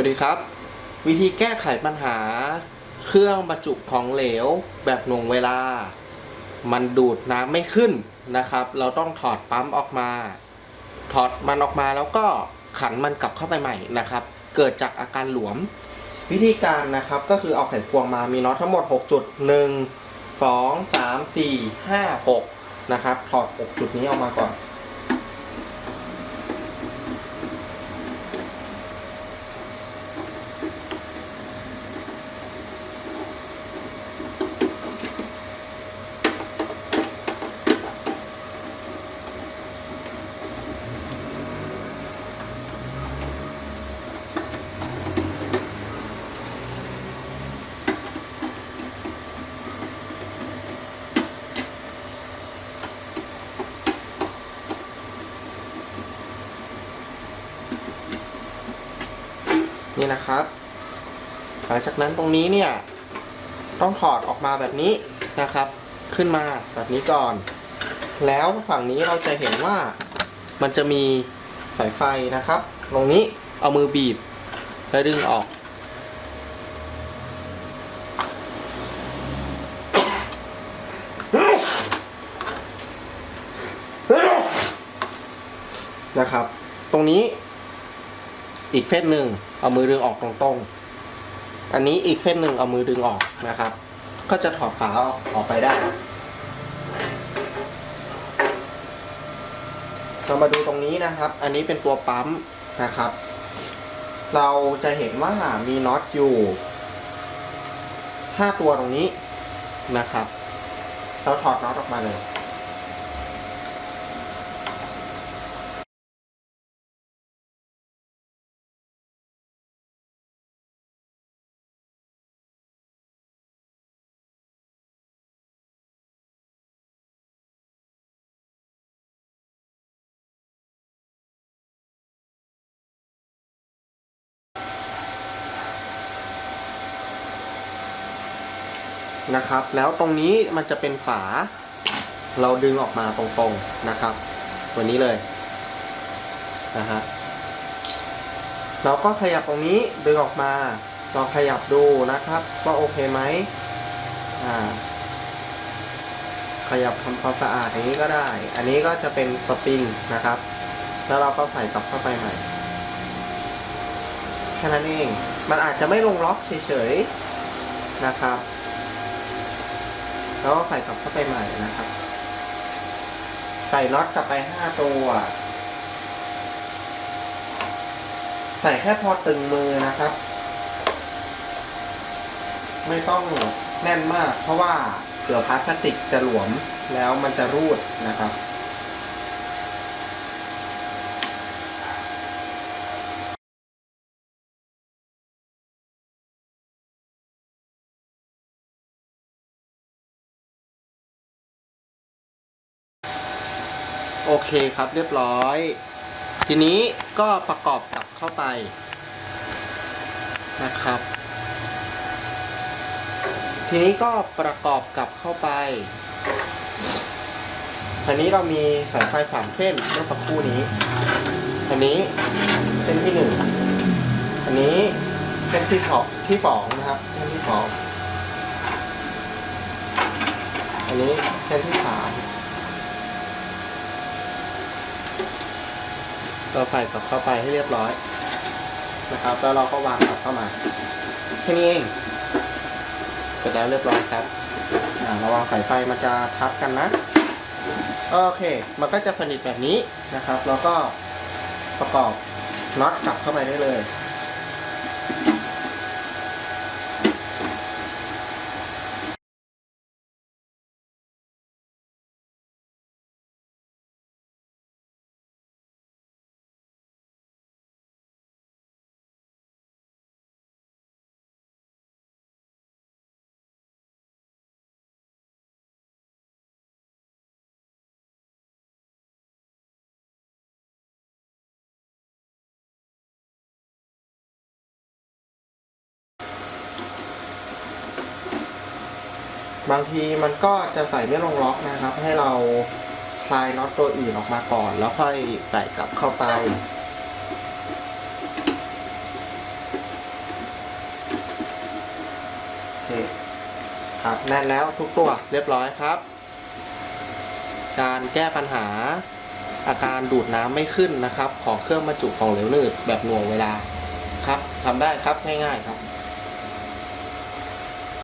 วัสดีครับ วิธีแก้ไขปัญหา เครื่องบรรจุของเหลวแบบหน่วงเวลา มันดูดน้ำไม่ขึ้นนะครับ เราต้องถอดปั๊มออกมา ถอดมันออกมาแล้วก็ขันมันกลับเข้าไปใหม่นะครับ เกิดจากอาการหลวม วิธีการนะครับก็คือเอาไขควงมามีน็อตทั้งหมด 6 จุด 1 2 3 4 5 6 นะครับ ถอด 6 จุดนี้ออกมาก่อน นี่นะครับ หลังจากนั้นตรงนี้เนี่ย ต้องถอดออกมาแบบนี้นะครับ ขึ้นมาแบบนี้ก่อน แล้วฝั่งนี้เราจะเห็นว่ามันจะมีสายไฟนะครับ ตรงนี้เอามือบีบ แล้วดึงออก นะครับ ตรงนี้ อีกเส้นหนึ่งเอามือดึงออกตรงๆ อันนี้อีกเส้นหนึ่งเอามือดึงออกนะครับ ก็จะถอดฝาออกไปได้ เรามาดูตรงนี้นะครับ อันนี้เป็นตัวปั๊มนะครับ เราจะเห็นว่ามีน็อตอยู่ 5 ตัวตรงนี้นะครับ เราถอดน็อตออกมาเลย นะครับ แล้วตรงนี้มันจะเป็นฝา เราดึงออกมาตรงๆนะครับตัวนี้เลยนะฮะเราก็ขยับตรงนี้ดึงออกมาลองขยับดูนะครับว่าโอเคไหมอ่าขยับทำความสะอาดอย่างนี้ก็ได้ อันนี้ก็จะเป็นสปริงนะครับ แล้วเราก็ใส่กลับเข้าไปใหม่แค่นั้นเอง มันอาจจะไม่ลงล็อกเฉยๆนะครับ แล้วก็ใส่กลับเข้าไปใหม่นะครับ ใส่ล็อตกลับไปห้าตัว ใส่แค่พอตึงมือนะครับ ไม่ต้องแน่นมาก เพราะว่าเผื่อพลาสติกจะหลวมแล้วมันจะรูดนะครับ โอเคครับเรียบร้อย ทีนี้ก็ประกอบกลับเข้าไปนะครับ ทีนี้ก็ประกอบกลับเข้าไปอันนี้เรามีสายไฟสามเส้นเมื่อสักครู่นี้อันนี้เส้นที่หนึ่งอันนี้เส้นที่สองที่สองนะครับเส้นที่สองอันนี้เส้นที่สาม เราใส่กลับเข้าไปให้เรียบร้อยนะครับ แล้วเราก็วางกลับเข้ามาแค่นี้เองเสร็จแล้วเรียบร้อยครับอ่าระวังสายไฟมันจะทับกันนะ โอเค มันก็จะสนิทแบบนี้นะครับ แล้วก็ประกอบน็อตกลับเข้าไปได้เลย บางทีมันก็จะใส่ไม่ลงล็อกนะครับ ให้เราคลายน็อตตัวอื่นออกมาก่อน แล้วค่อยใส่กลับเข้าไป ครับแน่นแล้วทุกตัวเรียบร้อยครับ การแก้ปัญหาอาการดูดน้ำไม่ขึ้นนะครับ ของเครื่องบรรจุของเหลวหนืดแบบหน่วงเวลาครับทำได้ครับง่ายๆครับ